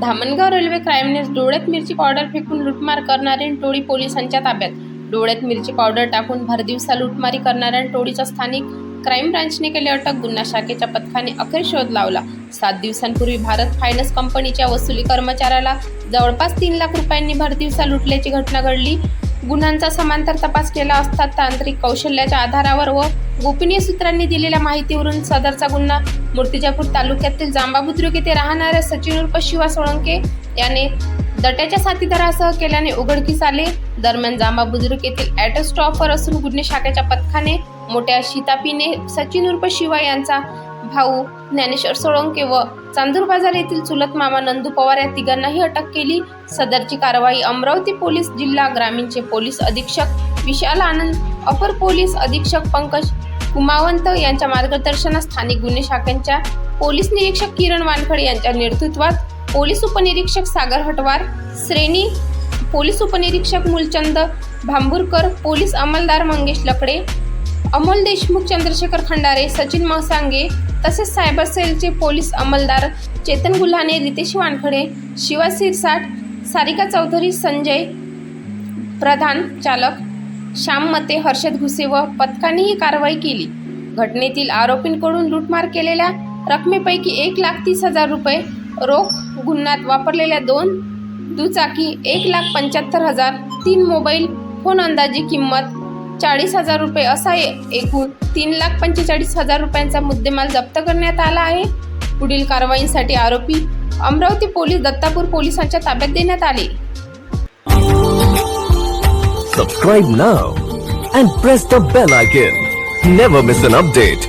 Dhamangaon railway क्राईमने डोळ्यात मिरची powder फेकून लुटमार करणारी टोळी पोलिसांच्या ताब्यात. डोळ्यात मिरची पावडर टाकून भरदिवसा लुटमारी करणाऱ्या टोळीचा स्थानिक क्राईम ब्रांचने केले अटक गुन्हा शाखेच्या पथकाने अखेर शोध लावला. सात दिवसांपूर्वी भारत फायनान्स कंपनीच्या वसुली कर्मचाऱ्याला जवळपास तीन लाख रुपयांनी भरदिवसा लुटल्याची घटना घडली. गुन्ह्यांचा समांतर तपास केला असता तांत्रिक कौशल्याच्या आधारावर व गोपनीय सूत्रांनी दिलेल्या माहितीवरून सदरचा गुन्हा मूर्तिजापूर तालुक्यातील जांबा बुद्रुक येथे राहणाऱ्या सचिन उर्फ शिवा सोळंके याने दट्याच्या साथीदारासह केल्याने उघडकीस आले. दरम्यान जांबा बुद्रुक येथील ॲटो स्टॉपवर असून गुन्हे शाखेच्या पथकाने मोठ्या शितापीने सचिन उर्फ शिवा यांचा भाऊ ज्ञानेश्वर सोळंके व चांदूर बाजार येथील चुलत मामा नंदू पवार या तिघांनाही अटक केली. सदरची कारवाई अमरावती पोलीस जिल्हा ग्रामीणचे पोलीस अधीक्षक विशाल आनंद अपर पोलीस अधीक्षक पंकज कुमावंत यांच्या मार्गदर्शनात स्थानिक गुन्हे शाखांच्या पोलीस निरीक्षक किरण वानखडे यांच्या नेतृत्वात पोलीस उपनिरीक्षक सागर हटवार श्रेणी पोलीस उपनिरीक्षक मूलचंद भांबूरकर पोलीस अंमलदार मंगेश लकडे अमोल देशमुख चंद्रशेखर खंडारे सचिन मसांगे तसेच सायबर सेलचे पोलीस अंमलदार चेतन गुल्हाने रितेश वानखडे शिवा सिरसाट सारिका चौधरी संजय प्रधान चालक श्याम मते हर्षद घुसे व पथकाने ही कारवाई केली. घटनेतील आरोपींकडून लूटमार केलेल्या रकमेपैकी एक लाख तीस हजार रुपये रोख गुन्ह्यात वापरलेल्या दोन दुचाकी एक लाख पंच्याहत्तर हजार तीन मोबाईल फोन अंदाजी किंमत चाळीस हजार रुपये असा एकूण तीन लाख पंचेचाळीस हजार रुपयांचा मुद्देमाल जप्त करण्यात आला आहे. पुढील कारवाईसाठी आरोपी अमरावती पोलीस दत्तापूर पोलिसांच्या ताब्यात देण्यात आले. Subscribe now and press the bell icon never miss an update